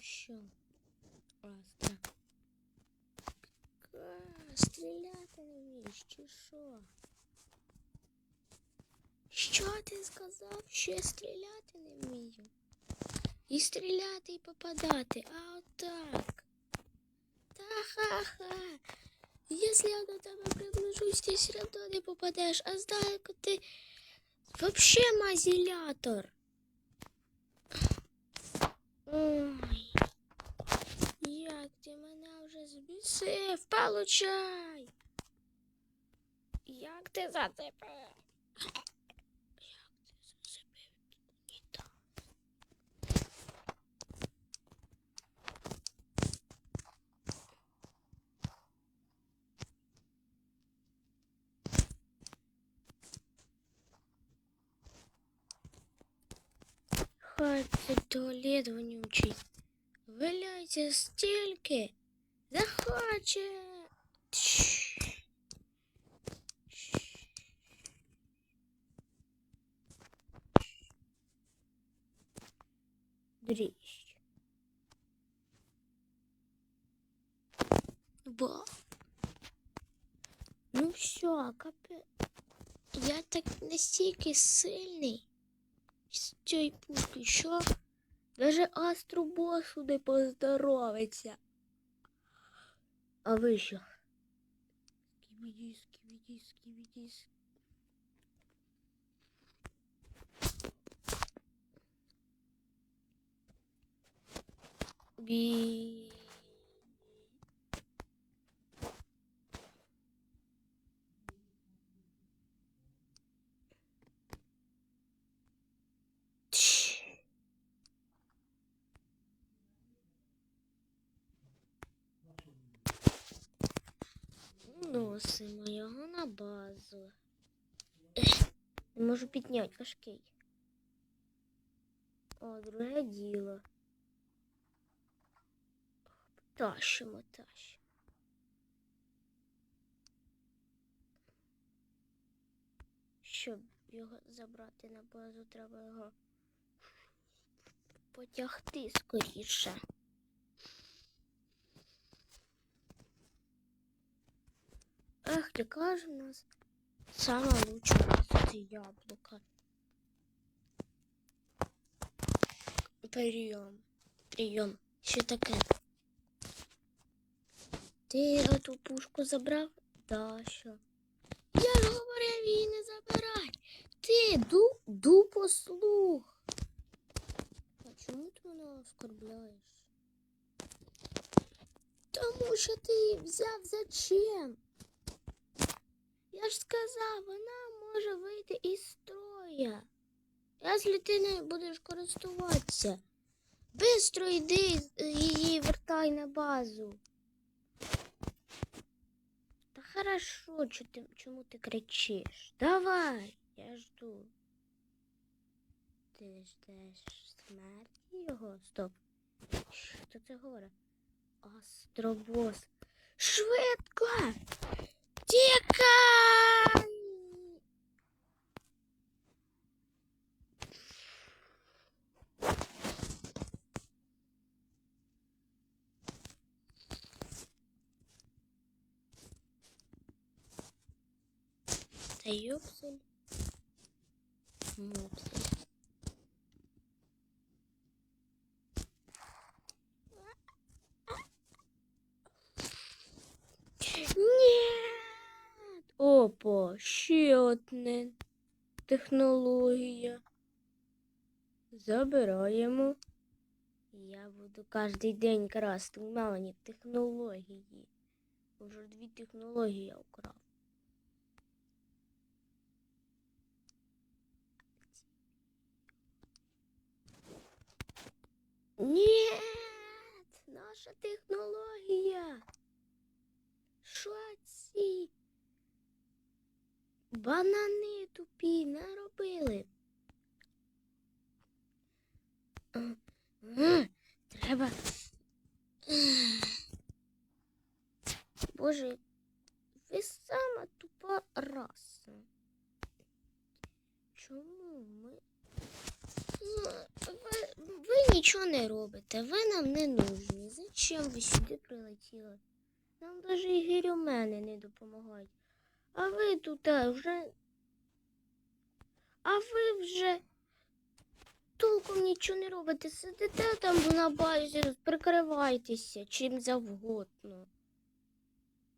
що? Астра. Ка, Стріляти не вмієш, чи що? Що ти сказав? Що я стріляти не вмію? І стріляти, і попадати, а отак. Та ха-ха. Якщо я до тебе приближусь, ти все одно не попадеш, а здалеку ти вообще мазілятор. Ой. Як ти мене вже збісив, получай. Як ти зацепив? Як ти зацепив? Так. Хай це туалет Валяйте стільки. Захоче. Тш. Тш. Дріщ. Ба. Ну все, капе. Я так настільки сильний з цієї пушки, що Даже астробосу не поздоровиться. А ви що? Скібідіс, скібідіс, скібідіс. Бі. Носимо його на базу. Не можу підняти важкий. О, друге діло. Тащимо, тащимо. Щоб його забрати на базу, треба його потягти скоріше. Эх, яка ж у нас сама лучшая це яблуко. Прийом. Прийом. Що таке? Ти оту пушку забрав? Да, що? Я ж говорив її не забирай. Ти ду, ду послух. А чому ти мене оскорбляєш? Тому що ти взяв зачем? Я ж сказав, вона може вийти із строя. Якщо ти не будеш користуватися, бистро йди її вертай на базу. Та хорошо, чо ти, чому ти кричиш? Давай, я жду. Ти ждеш смерті його? Стоп. Хто це говорить? Астробос. Швидко! Тікай! Та йопсель. Мопсель. Ні. Опа, ще одне технологія. Забираємо. Я буду кожен день красти у мелані технології. Вже дві технології я украв. Ні, наша технологія. Ці банани тупі наробили? Треба. Боже, ви сама тупа раса. Чому ми. Е, Ви, ви нічого не робите, ви нам не нужні. Зачем ви сюди прилетіли? Нам навіть і гірюмени не допомагають. А ви тут вже. А ви вже толком нічого не робите. Сидите там на базі, прикривайтеся чим завгодно.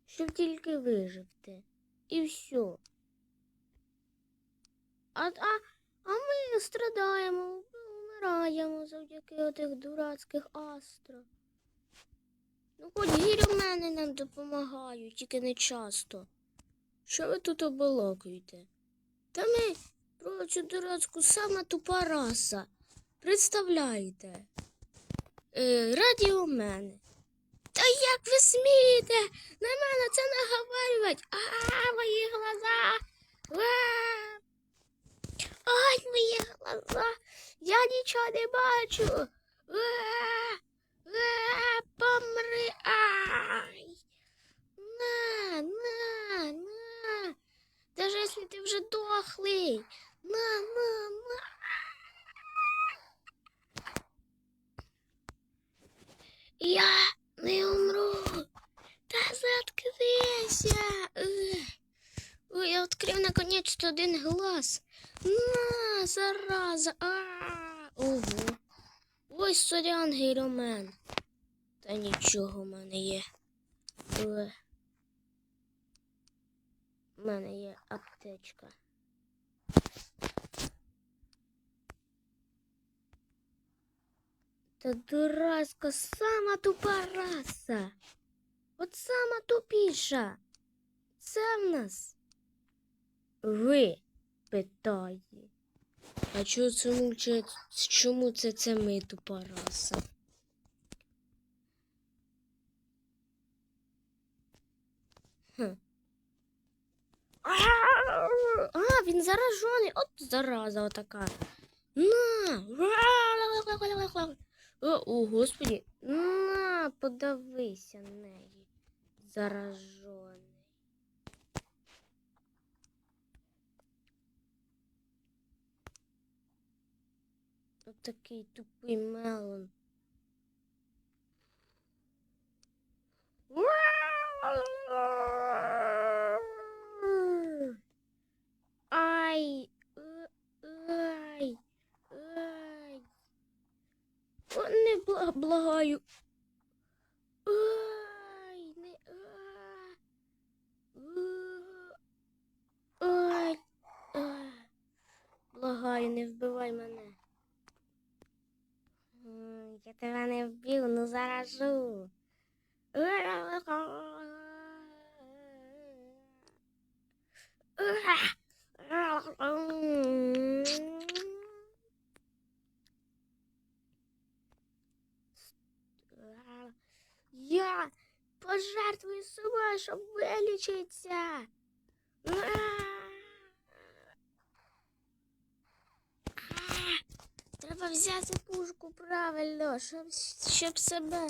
Щоб тільки виживте. І все. А, а, а ми страдаємо, вмираємо завдяки отих дурацьких астро. Ну, хоч гірюмени нам допомагають, тільки не часто. Що ви тут оболокуєте? Та ми про цю дурацьку сама тупа раса. Представляєте? Е, радіомени. Та як ви смієте на мене це наговарювати? А, мої глаза. А, Ай, мої глаза. Я нічого не бачу. А, а, помри. Ай. На, на, на. Даже если ты вже дохлий. На, на, на. Я не умру. Та заткнися. Ех. Ой, я відкрив один глаз. На, зараза. А, -а, -а. ого. Ой, сорян, гейромен. Та нічого в мене є. Е. У мене є аптечка. Та дурацька, сама тупа раса. От сама тупіша. Це в нас. Ви питає. А чого це мовчать? Чому це це ми тупа раса? А, він заражений. От зараза отака. На. О, о, господи. На, подавися неї. Заражений. Отакий тупий мелон. Ай, ай, ай. О, не бла- благаю. Ай, не Ай, а. Благаю, не вбивай мене. Я тебе не вбив, ну заражу. Я пожертвую собою, щоб вилічитися. Взяти пушку правильно, щоб, щоб себе.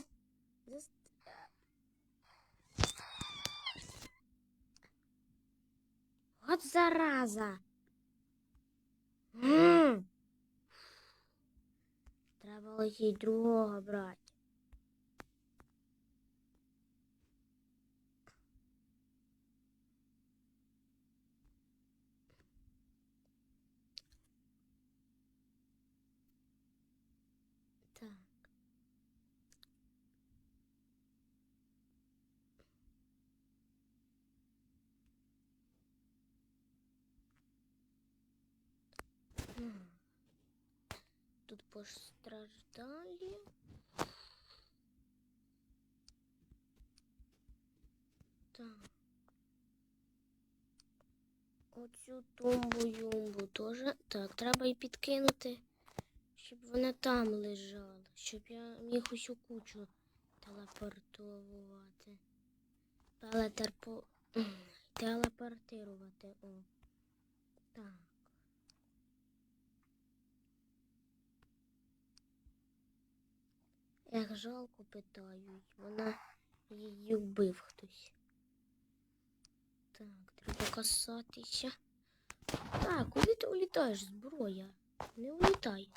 От зараза. Треба летіть другого брати. Так. Тут постраждали. Так. Оцю тумбу-юмбу теж. Так, треба і підкинути, щоб вона там лежала, щоб я міг усю кучу телепортувати. Телетерпо... Телепортирувати. О. Так. Як жалко питають, вона її вбив хтось. Так, треба касатися. Так, куди ти улітаєш, зброя? Не улітай.